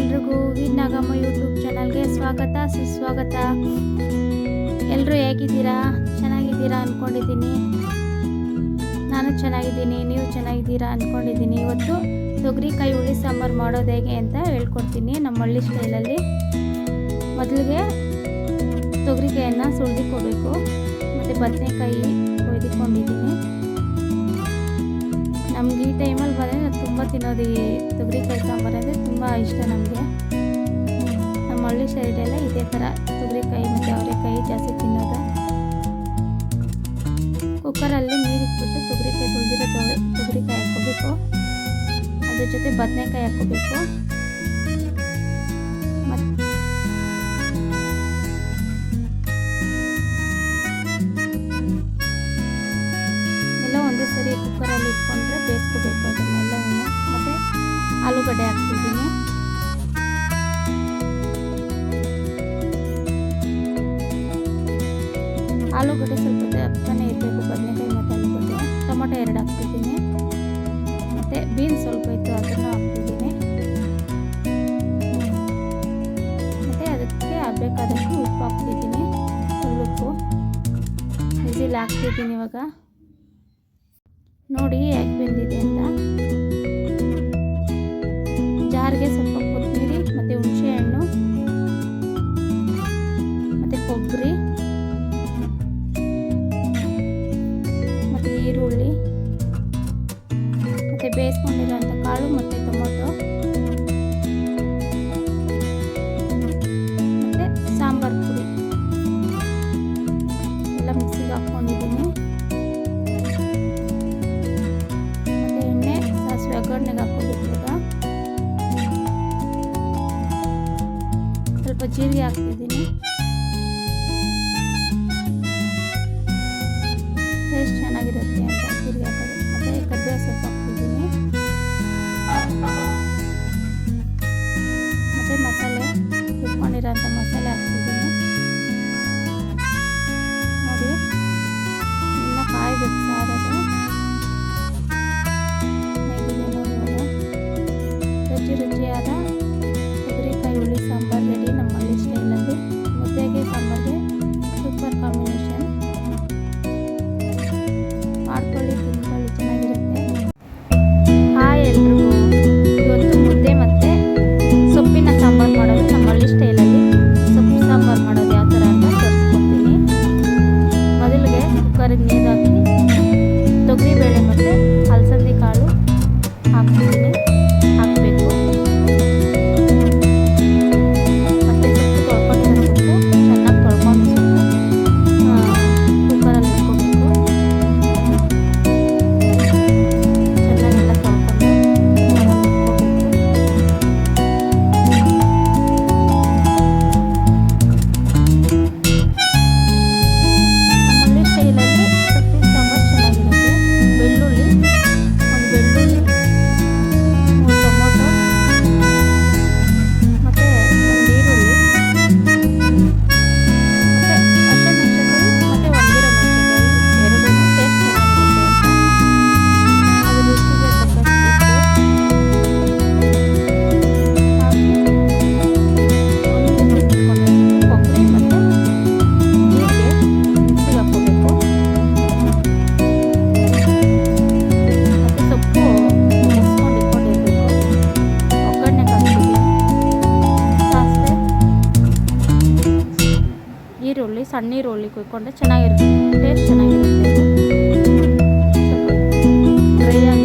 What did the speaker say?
ಎಲ್ರಿಗೂ ನಾಗಮ್ಮ ಯೂಟ್ಯೂಬ್ ಚಾನಲ್ಗೆ ಸ್ವಾಗತ, ಸುಸ್ವಾಗತ. ಎಲ್ಲರೂ ಹೇಗಿದ್ದೀರಾ? ಚೆನ್ನಾಗಿದ್ದೀರಾ ಅಂದ್ಕೊಂಡಿದ್ದೀನಿ ನಾನು ಚೆನ್ನಾಗಿದ್ದೀನಿ, ನೀವು ಚೆನ್ನಾಗಿದ್ದೀರಾ ಅಂದ್ಕೊಂಡಿದ್ದೀನಿ ಇವತ್ತು ತೊಗರಿಕಾಯಿ ಹುಳಿ ಸಾಂಬಾರು ಮಾಡೋದು ಹೇಗೆ ಅಂತ ಹೇಳ್ಕೊಡ್ತೀನಿ ನಮ್ಮ ಹಳ್ಳಿ ಸ್ಟೈಲಲ್ಲಿ. ಮೊದಲಿಗೆ ತೊಗರಿಕಾಯನ್ನು ಸುಳಿದಿಕ್ಕೋಬೇಕು ಮತ್ತು ಬದನೆಕಾಯಿ ಕೊಯ್ದಿಕೊಂಡಿದ್ದೀನಿ ನಮ್ಗೆ ಈ ಟೈಮಲ್ಲಿ ಬಂದರೆ ತುಂಬ ತಿನ್ನೋದು ಈ ತೊಗರಿಕಾಯಿ ಸಾಂಬಾರು ಅಂದರೆ ತುಂಬ ಇಷ್ಟ ನಮಗೆ. ನಮ್ಮ ಹಳ್ಳಿ ಸೈಡೆಲ್ಲ ಇದೇ ಥರ ತೊಗರಿಕಾಯಿ ಮತ್ತು ಅವರೆಕಾಯಿ ಜಾಸ್ತಿ ತಿನ್ನೋದು. ಕುಕ್ಕರಲ್ಲಿ ನೀರು ಇಟ್ಬಿಟ್ಟು ತೊಗರಿಕಾಯಿ ಸುಳಿದಿರೋ ತೊಗರಿಕಾಯಿ ಹಾಕ್ಕೋಬೇಕು. ಅದ್ರ ಜೊತೆ ಬದನೆಕಾಯಿ ಹಾಕ್ಕೋಬೇಕು. ಎಲ್ಲ ಒಂದೇ ಸರಿ ಕುಕ್ಕರಲ್ಲಿ ಆಲೂಗಡ್ಡೆ ಹಾಕ್ತಿದ್ದೀನಿ ಆಲೂಗಡ್ಡೆ ಸ್ವಲ್ಪ ದಪ್ಪನೇ ಇರಬೇಕು, ಬದನೆಕಾಯಿ ಮತ್ತು ಆಲೂಗಡ್ಡೆ ಟೊಮೊಟೊ ಎರಡು ಹಾಕ್ತಿದ್ದೀನಿ ಮತ್ತು ಬೀನ್ಸ್ ಸ್ವಲ್ಪ ಇತ್ತು, ಅದನ್ನು ಹಾಕ್ತಿದ್ದೀನಿ ಮತ್ತು ಅದಕ್ಕೆ ಬೇಕಾದಷ್ಟು ಉಪ್ಪು ಹಾಕ್ತಿದ್ದೀನಿ ಉಪ್ಪು. ವಿಸಿಲ್ ಹಾಕ್ತಿದ್ದೀನಿ ಇವಾಗ. ನೋಡಿ ಹೇಗೆ ಬೆಂದಿದೆ ಅಂತ. ಜಾರ್ಗೆ ಸ್ವಲ್ಪ ಕೊತ್ತಂಬರಿ ಮತ್ತು ಹುಣಸೆ ಹಣ್ಣು ಮತ್ತು ಕೊಬ್ಬರಿ. ಜೀರಿಗೆ ಹಾಕ್ತಿದ್ದೀನಿ. ಟೇಸ್ಟ್ ಚೆನ್ನಾಗಿರುತ್ತೆ ಅಂತ ಜೀರಿಗೆ ಹಾಕೋದು. ಮತ್ತು ಕರಿಬೇವು ಸೊಪ್ಪು ಹಾಕ್ತಿದ್ದೀನಿ. ಮತ್ತು ಮಸಾಲೆ ಇಟ್ಕೊಂಡಿರೋಂಥ ಸಣ್ಣ ಈರುಳ್ಳಿ ಕುಯ್ಕೊಂಡ್ರೆ ಚೆನ್ನಾಗಿರುತ್ತೆ. ಟೇಸ್ಟ್ ಚೆನ್ನಾಗಿರುತ್ತೆ. ಡ್ರೈ ಆಗಿ